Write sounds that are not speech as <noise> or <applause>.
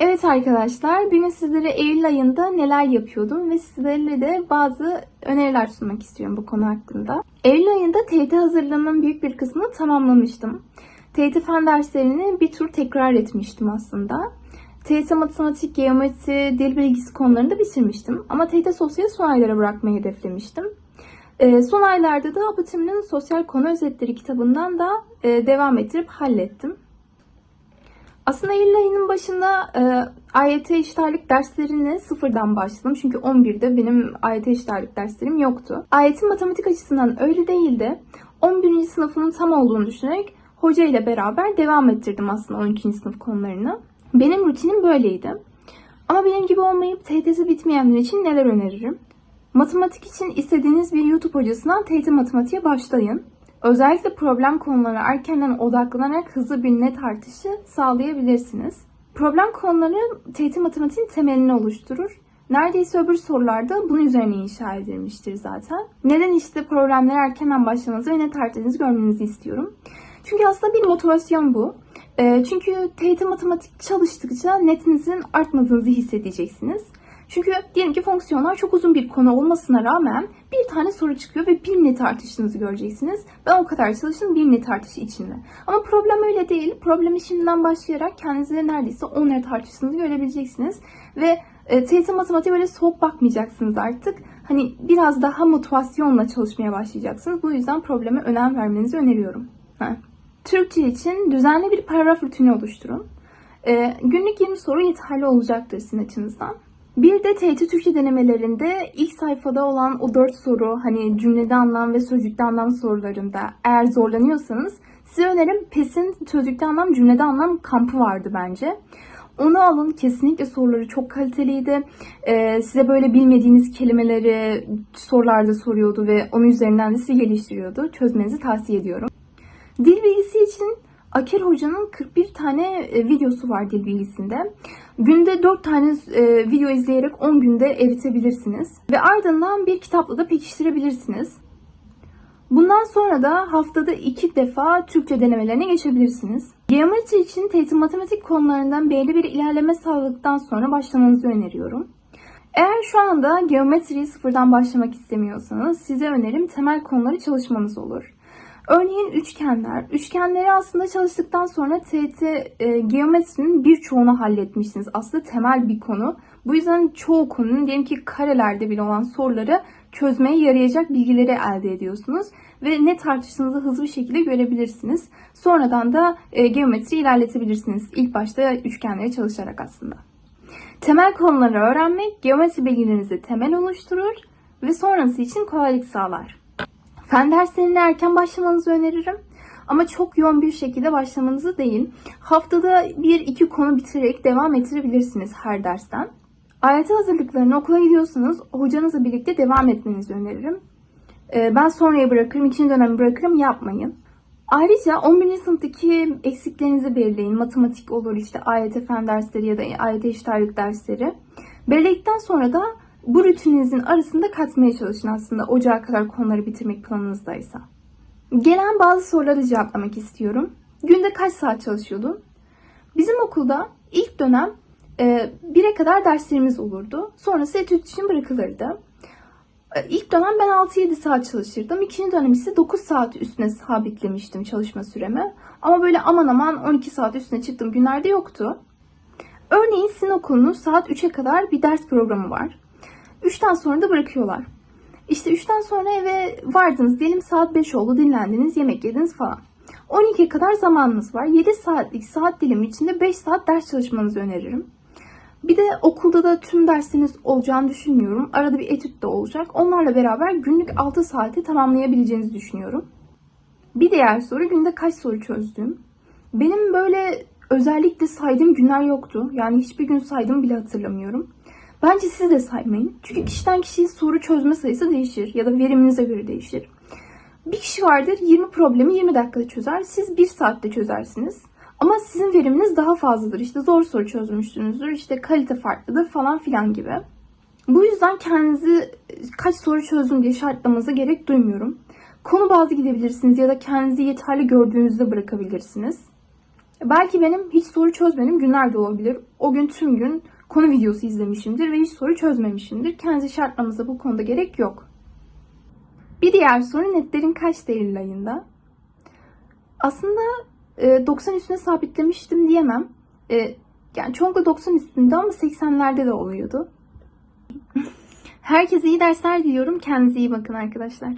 Evet arkadaşlar, bugün sizlere Eylül ayında neler yapıyordum ve sizlerle de bazı öneriler sunmak istiyorum bu konu hakkında. Eylül ayında TYT hazırlığımın büyük bir kısmını tamamlamıştım. TYT fen derslerini bir tur tekrar etmiştim aslında. TYT matematik, geometri, dil bilgisi konularını da bitirmiştim. Ama TYT sosyali son aylara bırakmayı hedeflemiştim. Ee, son aylarda da Abutim'in Sosyal Konu Özetleri kitabından da e, devam ettirip hallettim. Aslında Eylül ayının başında e, AYT eşitlik derslerine sıfırdan başladım. Çünkü 11'de benim AYT eşitlik derslerim yoktu. AYT matematik açısından öyle değildi. 11. sınıfının tam olduğunu düşünerek hoca ile beraber devam ettirdim aslında 12. sınıf konularını. Benim rutinim böyleydi. Ama benim gibi olmayıp TYT'si bitmeyenler için neler öneririm? Matematik için istediğiniz bir YouTube hocasından TYT matematiğe başlayın. Özellikle problem konularına erkenden odaklanarak hızlı bir net artışı sağlayabilirsiniz. Problem konuları TYT matematiğin temelini oluşturur. Neredeyse öbür sorularda bunun üzerine inşa edilmiştir zaten. Neden işte problemlere erkenden başlamanızı ve net artışınızı görmenizi istiyorum. Çünkü aslında bir motivasyon bu. Ee, çünkü TYT matematik çalıştıkça netinizin artmadığınızı hissedeceksiniz. Çünkü diyelim ki fonksiyonlar çok uzun bir konu olmasına rağmen bir tane soru çıkıyor ve bir net artışınızı göreceksiniz. Ben o kadar çalıştım bir net artışı içinde. Ama problem öyle değil. Problemi şimdiden başlayarak kendinize neredeyse 10 net artışınızı görebileceksiniz. Ve e, TYT matematiğe böyle soğuk bakmayacaksınız artık. Hani biraz daha motivasyonla çalışmaya başlayacaksınız. Bu yüzden probleme önem vermenizi öneriyorum. Ha. Türkçe için düzenli bir paragraf rutini oluşturun. E, günlük 20 soru yeterli olacaktır sizin açınızdan. Bir de TYT Türkçe denemelerinde ilk sayfada olan o 4 soru hani cümlede anlam ve sözcükte anlam sorularında eğer zorlanıyorsanız size önerim PES'in sözcükte anlam cümlede anlam kampı vardı bence. Onu alın kesinlikle soruları çok kaliteliydi. Ee, size böyle bilmediğiniz kelimeleri sorularda soruyordu ve onun üzerinden de sizi geliştiriyordu. Çözmenizi tavsiye ediyorum. Dil bilgisi için Aker Hoca'nın 41 tane e, videosu var dil bilgisinde. Günde 4 tane e, video izleyerek 10 günde eritebilirsiniz. Ve ardından bir kitapla da pekiştirebilirsiniz. Bundan sonra da haftada 2 defa Türkçe denemelerine geçebilirsiniz. Geometri için TYT matematik konularından belli bir ilerleme sağladıktan sonra başlamanızı öneriyorum. Eğer şu anda geometriyi sıfırdan başlamak istemiyorsanız size önerim temel konuları çalışmanız olur. Örneğin üçgenler. Üçgenleri aslında çalıştıktan sonra TET e, geometrinin birçoğunu halletmişsiniz. Aslında temel bir konu. Bu yüzden çoğu konunun diyelim ki karelerde bile olan soruları çözmeye yarayacak bilgileri elde ediyorsunuz. Ve net tartışınızı hızlı bir şekilde görebilirsiniz. Sonradan da e, geometri ilerletebilirsiniz. İlk başta üçgenleri çalışarak aslında. Temel konuları öğrenmek geometri bilgilerinizi temel oluşturur ve sonrası için kolaylık sağlar. Fen derslerine erken başlamanızı öneririm. Ama çok yoğun bir şekilde başlamanızı değil. Haftada bir iki konu bitirerek devam ettirebilirsiniz her dersten. AYT hazırlıklarına okula gidiyorsanız hocanızla birlikte devam etmenizi öneririm. Ee, Ben sonraya bırakırım, ikinci dönemi bırakırım yapmayın. Ayrıca 11. sınıftaki eksiklerinizi belirleyin. Matematik olur işte AYT fen dersleri ya da AYT eşit ağırlık dersleri. Belirledikten sonra da bu rutininizin arasında katmaya çalışın aslında ocağa kadar konuları bitirmek planınızdaysa. Gelen bazı soruları cevaplamak istiyorum. Günde kaç saat çalışıyordun? Bizim okulda ilk dönem e, 1'e kadar derslerimiz olurdu. Sonrası etüt için bırakılırdı. E, İlk dönem ben 6-7 saat çalışırdım. İkinci dönem ise 9 saat üstüne sabitlemiştim çalışma süremi. Ama böyle aman aman 12 saat üstüne çıktığım günlerde yoktu. Örneğin sizin okulunun saat 3'e kadar bir ders programı var. 3'ten sonra da bırakıyorlar. İşte 3'ten sonra eve vardınız. Diyelim saat 5 oldu. Dinlendiniz, yemek yediniz falan. 12'ye kadar zamanınız var. 7 saatlik saat dilimi içinde 5 saat ders çalışmanızı öneririm. Bir de okulda da tüm dersiniz olacağını düşünmüyorum. Arada bir etüt de olacak. Onlarla beraber günlük 6 saati tamamlayabileceğinizi düşünüyorum. Bir diğer soru günde kaç soru çözdüm? Benim böyle özellikle saydığım günler yoktu. Yani hiçbir gün saydım bile hatırlamıyorum. Bence siz de saymayın. Çünkü kişiden kişiye soru çözme sayısı değişir ya da veriminize göre değişir. Bir kişi vardır 20 problemi 20 dakikada çözer. Siz 1 saatte çözersiniz. Ama sizin veriminiz daha fazladır. İşte zor soru çözmüşsünüzdür. işte kalite farklıdır falan filan gibi. Bu yüzden kendinizi kaç soru çözdüm diye şartlamanıza gerek duymuyorum. Konu bazlı gidebilirsiniz ya da kendinizi yeterli gördüğünüzde bırakabilirsiniz. Belki benim hiç soru çözmedim günler de olabilir. O gün tüm gün konu videosu izlemişimdir ve hiç soru çözmemişimdir. Kendinizi şartlamanıza bu konuda gerek yok. Bir diğer soru netlerin kaçtı Eylül ayında? Aslında e, 90 üstüne sabitlemiştim diyemem. E, yani çoğunlukla 90 üstünde ama 80'lerde de oluyordu. <laughs> Herkese iyi dersler diliyorum. Kendinize iyi bakın arkadaşlar.